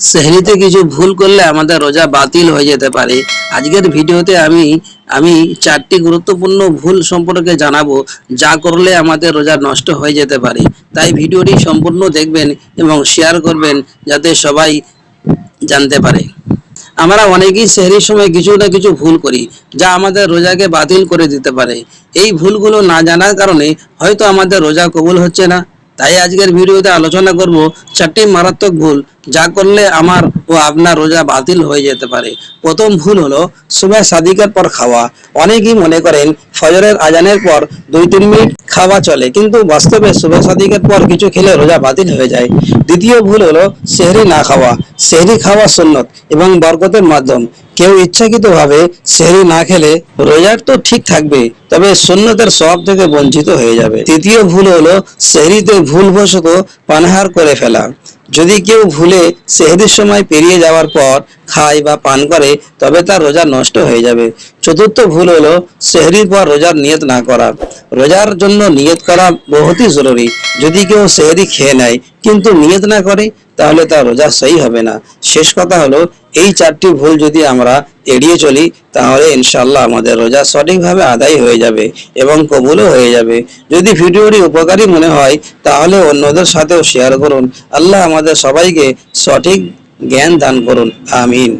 সেহরিতে কিছু ভুল করলে আমাদের রোজা বাতিল হয়ে যেতে পারে। আজকের ভিডিওতে আমি আমি চারটি গুরুত্বপূর্ণ ভুল সম্পর্কে জানাব, যা করলে আমাদের রোজা নষ্ট হয়ে যেতে পারে। তাই ভিডিওটি সম্পূর্ণ দেখবেন এবং শেয়ার করবেন, যাতে সবাই জানতে পারে। আমরা অনেকেই সেহরির সময় কিছু না কিছু ভুল করি, যা আমাদের রোজাকে বাতিল করে দিতে পারে। এই ভুলগুলো না জানার কারণে হয়তো আমাদের রোজা কবুল হচ্ছে না। তাই আজকের ভিডিওতে আলোচনা করব চারটি মারাত্মক ভুল যা করলে আমার ও আপনার রোজা বাতিল হয়ে যেতে পারে। প্রথম ভুল হলো সুবহ সাদিকের পর খাওয়া। অনেকেই মনে করেন ফজরের আজানের পর দুই তিন মিনিট খাওয়া চলে, কিন্তু বাস্তবে সুবহ সাদিকের পর কিছু খেলে রোজা বাতিল হয়ে যায়। দ্বিতীয় ভুল হলো সেহরি না খাওয়া। সেহরি খাওয়া সুন্নত এবং বরকতের মাধ্যম। কেউ ইচ্ছাকৃতভাবে সেহরি না খেলে রোজার তো ঠিক থাকবে তবে সুন্নতের সব থেকে বঞ্চিত হয়ে যাবে। তৃতীয় ভুল হলো সেহরিতে ভুলবশত পানহার করে ফেলা। যদি কেউ ভুলে সেহরির সময় পেরিয়ে যাওয়ার পর খায় বা পান করে, তবে তার রোজা নষ্ট হয়ে যাবে। চতুর্থ ভুল হলো সেহরির পর রোজার নিয়ত না করা। রোজার জন্য নিয়ত করা বহুতই জরুরি। যদি কেউ সেহরি খেয়ে নেয়, কিন্তু নিয়ত না করে, তাহলে তার রোজা সহি হবে না। শেষ কথা হলো, এই চারটি ভুল যদি আমরা এড়িয়ে চলি, তাহলে ইনশাল্লাহ আমাদের রোজা সঠিকভাবে আদায় হয়ে যাবে এবং কবুলও হয়ে যাবে। যদি ভিডিওটি উপকারী মনে হয়, তাহলে অন্যদের সাথেও শেয়ার করুন। আল্লাহ আমাদের সবাইকে সঠিক জ্ঞান দান করুন আমিন।